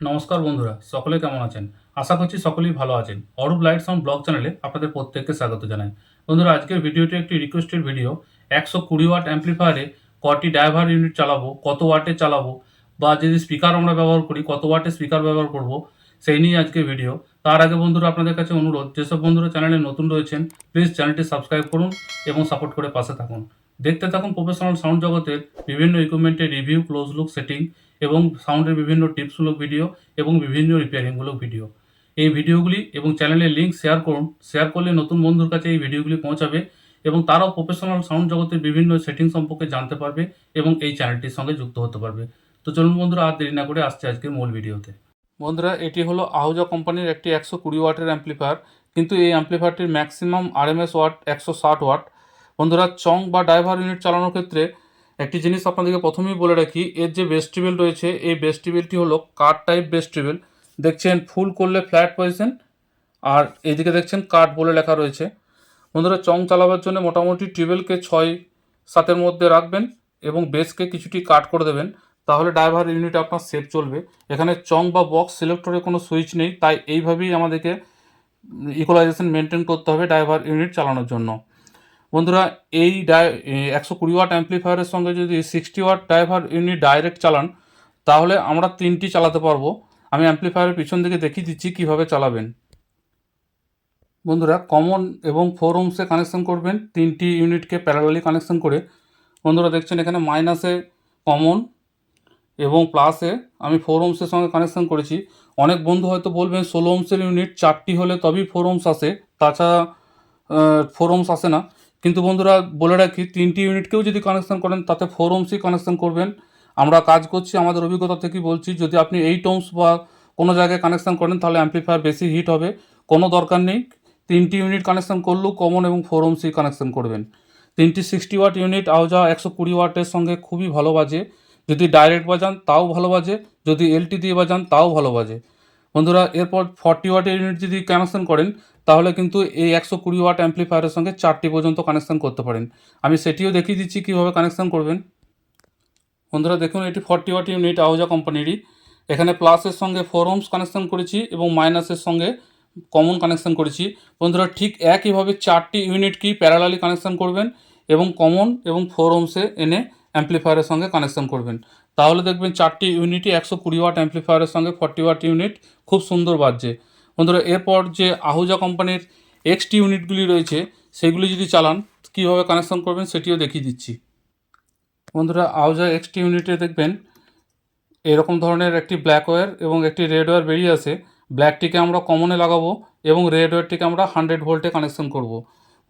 নমস্কার বন্ধুরা, সকলে কেমন আছেন? আশা করছি সকলেই ভালো আছেন। অরূপ লাইট সাউন্ড ব্লগ চ্যানেলে আপনাদের প্রত্যেককে স্বাগত জানাই। বন্ধুরা, আজকের ভিডিওটি একটি রিকোয়েস্টেড ভিডিও একশো কুড়ি ওয়াট অ্যাম্পলিফায়ারে কটি ড্রাইভার ইউনিট চালাবো, কত ওয়াটে চালাবো, বা যদি স্পিকার আমরা ব্যবহার করি, কত ওয়াটে স্পিকার ব্যবহার করব, সেই নিয়ে আজকের ভিডিও তার আগে বন্ধুরা, আপনাদের কাছে অনুরোধ, যেসব বন্ধুরা চ্যানেলে নতুন রয়েছেন প্লিজ চ্যানেলটি সাবস্ক্রাইব করুন এবং সাপোর্ট করে পাশে থাকুন। দেখতে থাকুন প্রফেশনাল সাউন্ড জগতের বিভিন্ন ইকুইপমেন্টের রিভিউ ক্লোজ লুক সেটিং এবং সাউন্ডের বিভিন্ন টিপসমূলক ভিডিও এবং বিভিন্ন রিপেয়ারিংমূলক ভিডিও এই ভিডিওগুলি এবং চ্যানেলের লিঙ্ক শেয়ার করুন। শেয়ার করলে নতুন বন্ধুর কাছে এই ভিডিওগুলি পৌঁছাবে এবং তারাও প্রফেশনাল সাউন্ড জগতের বিভিন্ন সেটিং সম্পর্কে জানতে পারবে এবং এই চ্যানেলটির সঙ্গে যুক্ত হতে পারবে। তো চলুন বন্ধুরা, আর দেরি না করে আসছে আজকের মূল ভিডিওতে বন্ধুরা, এটি হলো আহুজা কোম্পানির একটি একশো কুড়ি ওয়াটের অ্যাম্পলিফায়ার কিন্তু এই অ্যাম্পলিফায়ারটির ম্যাক্সিমাম আরএমএস ওয়াট একশো ষাট ওয়াট বন্ধুরা, চং বা ড্রাইভার ইউনিট চালানোর ক্ষেত্রে একটি জিনিস আপনাদেরকে প্রথমেই বলে রাখি, এর যে বেস্টিবেল রয়েছে, এই বেস্টিবেলটি হলো কাট টাইপ বেস্টিবেল দেখছেন ফুল করলে ফ্ল্যাট পজিশন আর এইদিকে দেখছেন কাট বলে লেখা রয়েছে। বন্ধুরা, চং চালাবার জন্য মোটামুটি টিউবেলকে ছয় সাতের মধ্যে রাখবেন এবং বেসকে কিছুটি কাট করে দেবেন, তাহলে ড্রাইভার ইউনিট আপনার সেফ চলবে। এখানে চং বা বক্স সিলেক্টরে কোনো সুইচ নেই, তাই এইভাবেই আমাদেরকে ইকুয়ালাইজেশন মেনটেন করতে হবে ড্রাইভার ইউনিট চালানোর জন্য। বন্ধুরা, এই ডাই একশো কুড়ি ওয়াট অ্যাম্পলিফায়ারের সঙ্গে যদি sixty watt driver unit direct চালান, তাহলে আমরা তিনটি চালাতে পারব। আমি অ্যাম্পলিফায়ারের পিছন দিকে দেখিয়ে দিচ্ছি কীভাবে চালাবেন। বন্ধুরা, কমন এবং ফোর ওমসে কানেকশন করবেন, তিনটি ইউনিটকে প্যারালালি কানেকশন করে। বন্ধুরা, দেখছেন এখানে মাইনাসে কমন এবং প্লাসে আমি ফোর ওমসের সঙ্গে কানেকশন করেছি। অনেক বন্ধু হয়তো বলবেন, ষোলো ওমসের ইউনিট চারটি হলে তবেই ফোর ওমস আসে। তাছাড়া ফোর ওমস আসে না। কিন্তু বন্ধুরা বলে রাখি, তিনটি ইউনিটকেও যদি কানেকশন করেন, তাতে ফোর ওমসই কানেকশন করবেন। আমরা কাজ করছি, আমাদের অভিজ্ঞতা থেকেই বলছি, যদি আপনি এইট ওমস বা কোনো জায়গায় কানেকশন করেন, তাহলে অ্যাম্পলিফায়ার বেশি হিট হবে। কোনো দরকার নেই। তিনটি ইউনিট কানেকশন করলেও কমন এবং ফোর ওমসই কানেকশন করবেন। তিনটি সিক্সটি ওয়াট ইউনিট আওজা একশো কুড়ি ওয়াটের সঙ্গে খুবই ভালো বাজে। যদি ডাইরেক্ট বাজান, তাও ভালো বাজে। যদি এলটি দিয়ে বাজান, তাও ভালো বাজে। বন্ধুরা, এরপর ফর্টি ওয়াটের ইউনিট যদি কানেকশন করেন, তাহলে কিন্তু এই একশো কুড়ি ওয়াট অ্যাম্পলিফায়ারের সঙ্গে চারটি পর্যন্ত কানেকশন করতে পারেন। আমি সেটিও দেখিয়ে দিচ্ছি কীভাবে কানেকশন করবেন। বন্ধুরা, দেখুন, এটি ফর্টি ওয়াট ইউনিট আহুজা কোম্পানিরই এখানে প্লাসের সঙ্গে ফোর ওমস কানেকশন করেছি এবং মাইনাসের সঙ্গে কমন কানেকশন করেছি। বন্ধুরা, ঠিক একইভাবে চারটি ইউনিটকেই প্যারালালি কানেকশন করবেন এবং কমন এবং ফোর ওমসে এনে অ্যাম্পলিফায়ারের সঙ্গে কানেকশন করবেন। তাহলে দেখবেন চারটি ইউনিটই একশো কুড়ি ওয়াট অ্যাম্পলিফায়ারের সঙ্গে ফর্টি ওয়াট ইউনিট খুব সুন্দর বাজছে। বন্ধুরা, এরপর যে আহুজা কোম্পানির এক্সটি ইউনিটগুলি রয়েছে, সেগুলি যদি চালান, কীভাবে কানেকশন করবেন সেটিও দেখিয়ে দিচ্ছি। বন্ধুরা, আহুজা এক্সটি ইউনিটে দেখবেন এরকম ধরনের একটি ব্ল্যাক ওয়্যার এবং একটি রেড ওয়্যার বেরিয়ে আসে। ব্ল্যাকটিকে আমরা কমনে লাগাবো এবং রেড ওয়্যারটিকে আমরা হান্ড্রেড ভোল্টে কানেকশন করব।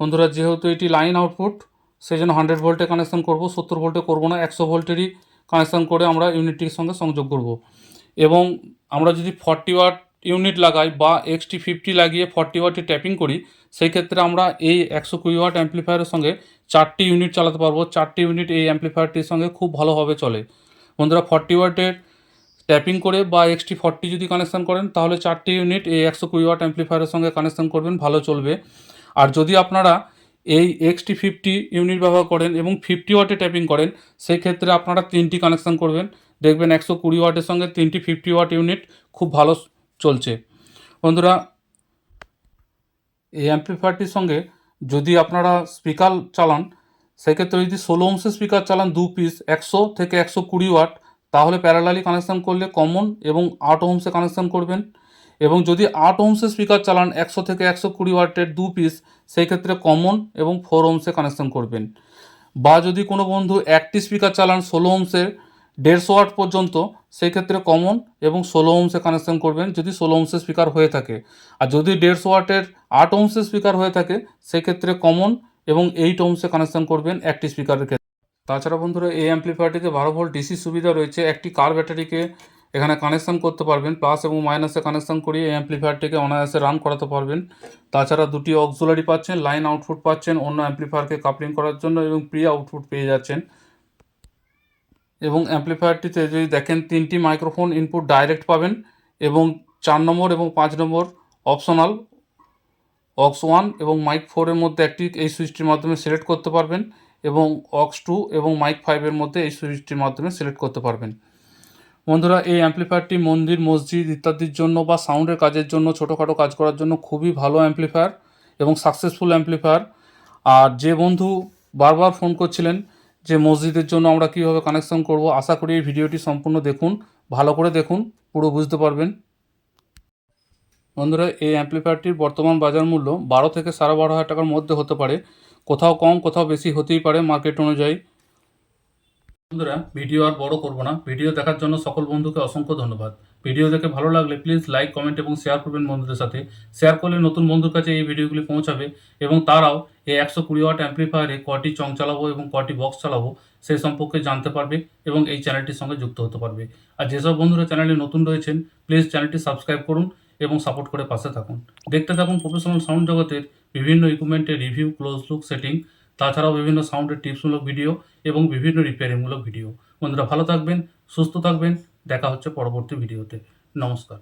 বন্ধুরা, যেহেতু এটি লাইন আউটপুট সেই জন্য হান্ড্রেড ভোল্টে কানেকশন করব, সত্তর ভোল্টে করব না, একশো ভোল্টেরই কানেকশন করে আমরা ইউনিটটির সঙ্গে সংযোগ করব। এবং আমরা যদি ফর্টি ওয়াট ইউনিট লাগাই বা এক্সটি ফিফটি লাগিয়ে ফর্টি ওয়াটে ট্যাপিং করি, সেই ক্ষেত্রে আমরা এই একশো কুড়ি ওয়াট অ্যাম্পলিফায়ারের সঙ্গে চারটি ইউনিট চালাতে পারব। চারটি ইউনিট এই অ্যাম্পলিফায়ারটির সঙ্গে খুব ভালোভাবে চলে। বন্ধুরা ফর্টি ওয়াটের ট্যাপিং করে বা এক্সটি ফর্টি যদি কানেকশান করেন, তাহলে চারটি ইউনিট এই একশো কুড়ি ওয়াট অ্যাম্পলিফায়ারের সঙ্গে কানেকশান করবেন, ভালো চলবে। আর যদি আপনারা এই এক্সটি ফিফটি ইউনিট ব্যবহার করেন এবং ফিফটি ওয়াটে ট্যাপিং করেন সেই ক্ষেত্রে আপনারা তিনটি কানেকশান করবেন। দেখবেন একশো কুড়ি ওয়াটের সঙ্গে তিনটি ফিফটি ওয়াট ইউনিট খুব ভালো চলছে। বন্ধুরা, এই অ্যাম্পলিফায়ারটির সঙ্গে যদি আপনারা স্পিকার চালান, সেক্ষেত্রে যদি ষোলো অংশের স্পিকার চালান দু পিস একশো থেকে একশো কুড়ি ওয়াট তাহলে প্যারালালি কানেকশান করলে কমন এবং আট ওমসে কানেকশান করবেন। এবং যদি আট ওমসের স্পিকার চালান একশো থেকে একশো কুড়ি ওয়াটের দু পিস সেই ক্ষেত্রে কমন এবং ফোর ওমসে কানেকশন করবেন। বা যদি কোনো বন্ধু একটি স্পিকার চালান ষোলো ওমসের দেড়শো ওয়াট পর্যন্ত সেই ক্ষেত্রে কমন এবং ষোলো ওমসে কানেকশন করবেন যদি ষোলো ওমসের স্পিকার হয়ে থাকে। আর যদি দেড়শো ওয়াটের আট ওমসের স্পিকার হয়ে থাকে, সেক্ষেত্রে কমন এবং এইট ওমসে কানেকশন করবেন একটি স্পিকারের ক্ষেত্রে। তাছাড়া বন্ধুরা, এই অ্যাম্পলিফায়ারটিতে বারো ভোল্ট ডিসি সুবিধা রয়েছে। একটি কার ব্যাটারিকে এখানে কানেকশান করতে পারবেন প্লাস এবং মাইনাসে কানেকশান করিয়ে এই অ্যাম্পলিফায়ারটিকে অনায়াসে রান করাতে পারবেন। তাছাড়া দুটি অক্সুলারি পাচ্ছেন লাইন আউটপুট পাচ্ছেন, অন্য অ্যাম্পলিফায়ারকে কাপলিং করার জন্য এবং প্রি আউটপুট পেয়ে যাচ্ছেন। এবং অ্যাম্পলিফায়ারটিতে যদি দেখেন, তিনটি মাইক্রোফোন ইনপুট ডাইরেক্ট পাবেন এবং চার নম্বর এবং পাঁচ নম্বর অপশনাল অক্স ওয়ান এবং মাইক ফোরের মধ্যে একটি এই সুইচটির মাধ্যমে সিলেক্ট করতে পারবেন এবং অক্স টু এবং মাইক ফাইভের মধ্যে এই সুইচটির মাধ্যমে সিলেক্ট করতে পারবেন। বন্ধুরা, এই অ্যাম্প্লিফায়ারটি মন্দির, মসজিদ ইত্যাদির জন্য বা সাউন্ডের কাজের জন্য, ছোটোখাটো কাজ করার জন্য খুবই ভালো অ্যাম্প্লিফায়ার এবং সাকসেসফুল অ্যাম্প্লিফায়ার আর যে বন্ধু বারবার ফোন করছিলেন যে মসজিদের জন্য আমরা কীভাবে কানেকশন করব, আশা করি এই ভিডিওটি সম্পূর্ণ দেখুন, ভালো করে দেখুন, পুরো বুঝতে পারবেন। বন্ধুরা, এই অ্যাম্প্লিফায়ারটির বর্তমান বাজার মূল্য বারো থেকে সাড়ে বারো হাজার টাকার মধ্যে হতে পারে। কোথাও কম, কোথাও বেশি হতেই পারে মার্কেট অনুযায়ী। বন্ধুরা, ভিডিও আর বড় করব না। ভিডিও দেখার জন্য সকল বন্ধুকে অসংখ্য ধন্যবাদ। ভিডিও দেখে ভালো লাগলে প্লিজ লাইক, কমেন্ট এবং শেয়ার করবেন বন্ধুদের সাথে। শেয়ার করলে নতুন বন্ধুর কাছে এই ভিডিওগুলি পৌঁছাবে এবং তারাও এই একশো কুড়ি ওয়াট অ্যাম্প্লিফায়ারে কটি চং চালাবো এবং কটি বক্স চালাবো সে সম্পর্কে জানতে পারবে এবং এই চ্যানেলটির সঙ্গে যুক্ত হতে পারবে। আর যেসব বন্ধুরা চ্যানেলে নতুন রয়েছেন, প্লিজ চ্যানেলটি সাবস্ক্রাইব করুন এবং সাপোর্ট করে পাশে থাকুন। দেখতে থাকুন প্রফেশনাল সাউন্ড জগতের বিভিন্ন ইকুইপমেন্টের রিভিউ ক্লোজ লুক সেটিং তাছাড়াও বিভিন্ন সাউন্ডের টিপসমূলক ভিডিও এবং বিভিন্ন রিপেয়ারিংমূলক ভিডিও বন্ধুরা ভালো থাকবেন, সুস্থ থাকবেন, দেখা হচ্ছে পরবর্তী ভিডিওতে নমস্কার।